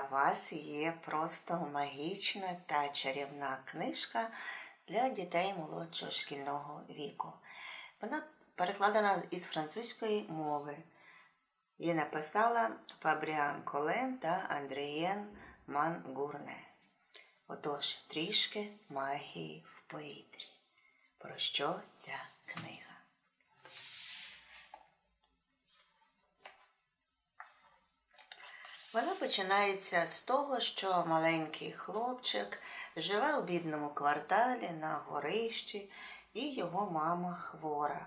для вас є просто магічна та чарівна книжка для дітей молодшого шкільного віку. Вона перекладена із французької мови. Її написала Фабріан Колен та Андрієн Мангурне. Отож, трішки магії в повітрі. Про що ця книга? Вона починається з того, що маленький хлопчик живе у бідному кварталі на горищі, і його мама хвора.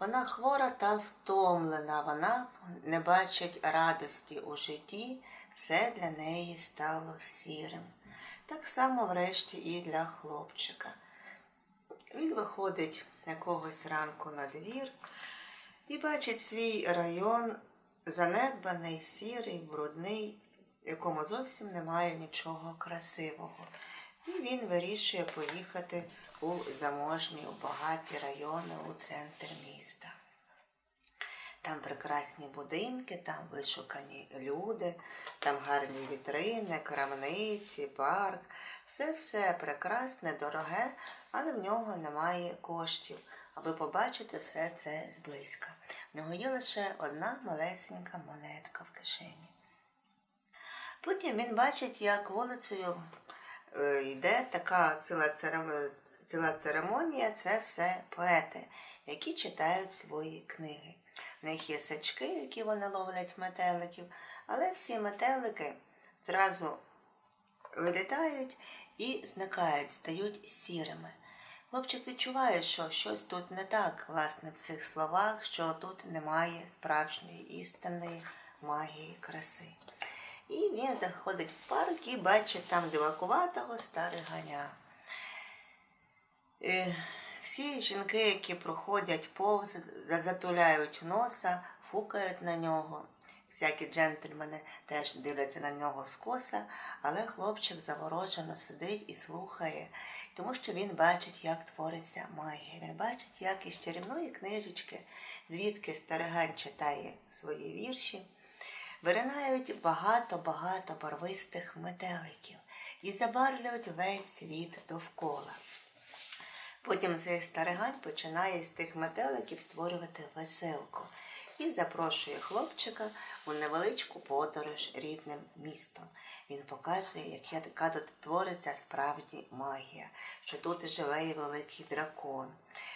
Вона хвора та втомлена, вона не бачить радості у житті, все для неї стало сірим. Так само, врешті, і для хлопчика. Він виходить якогось ранку на двір і бачить свій район занедбаний, сірий, брудний, якому зовсім немає нічого красивого. І він вирішує поїхати у заможні, у багаті райони у центр міста. Там прекрасні будинки, там вишукані люди, там гарні вітрини, крамниці, парк. Все-все прекрасне, дороге, але в нього немає коштів, аби побачити все це зблизька. В нього є лише одна малесенька монетка в кишені. Потім він бачить, як вулицею е, йде така ціла церемонія, ціла церемонія це все поети, які читають свої книги. В них є сачки, які вони ловлять метеликів, але всі метелики зразу вилітають і зникають, стають сірими. Хлопчик відчуває, що щось тут не так, власне, в цих словах, що тут немає справжньої істинної магії краси. І він заходить в парк і бачить там дивакуватого стариганя. Е, Всі жінки, які проходять повз, затуляють носа, фукають на нього. Всякі джентльмени теж дивляться на нього скоса, але хлопчик заворожено сидить і слухає, тому що він бачить, як твориться магія. Він бачить, як із чарівної книжечки, звідки старигань читає свої вірші, виринають багато-багато барвистих метеликів і забарвлюють весь світ довкола. Потім цей старигань починає з тих метеликів створювати веселку і запрошує хлопчика у невеличку подорож рідним містом. Він показує, як яка тут твориться справді магія, що тут живе і великий дракон,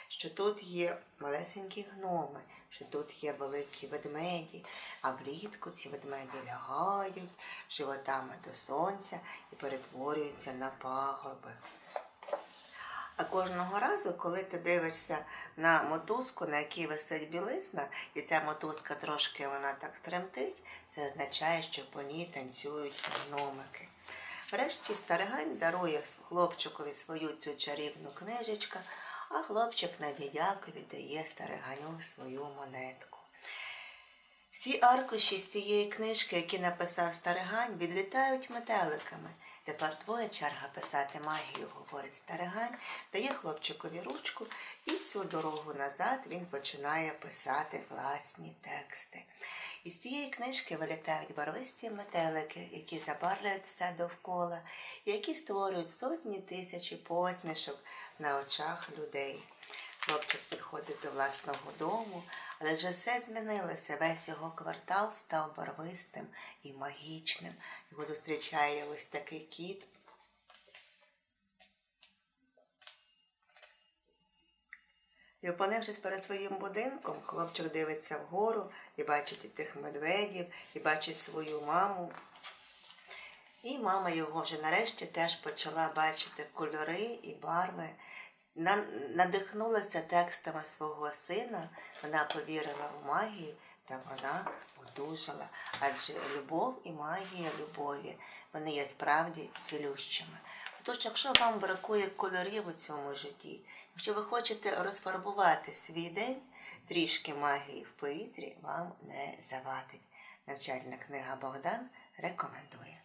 що тут є малесенькі гноми, що тут є великі ведмеді, а влітку ці ведмеді лягають животами до сонця і перетворюються на пагорби. А кожного разу, коли ти дивишся на мотузку, на якій висить білизна, і ця мотузка трошки вона так тремтить, це означає, що по ній танцюють гномики. Врешті старигань дарує хлопчикові свою цю чарівну книжечку, а хлопчик на віддяку віддає стариганю свою монетку. Всі аркуші з цієї книжки, які написав старигань, відлітають метеликами. Тепер твоя черга писати магію, говорить старигань, дає хлопчикові ручку і всю дорогу назад він починає писати власні тексти. Із цієї книжки вилітають барвисті метелики, які забарвлюють все довкола, які створюють сотні тисячі посмішок на очах людей. Хлопчик підходить до власного дому, але вже все змінилося. Весь його квартал став барвистим і магічним. Його зустрічає ось такий кіт. І опинившись перед своїм будинком, хлопчик дивиться вгору і бачить і тих медведів, і бачить свою маму. І мама його вже нарешті теж почала бачити кольори і барви надихнулася текстами свого сина, вона повірила в магію та вона одужала. Адже любов і магія любові, вони є справді цілющими. Тож, якщо вам бракує кольорів у цьому житті, якщо ви хочете розфарбувати свій день, трішки магії в повітрі вам не завадить. Навчальна книга Богдан рекомендує.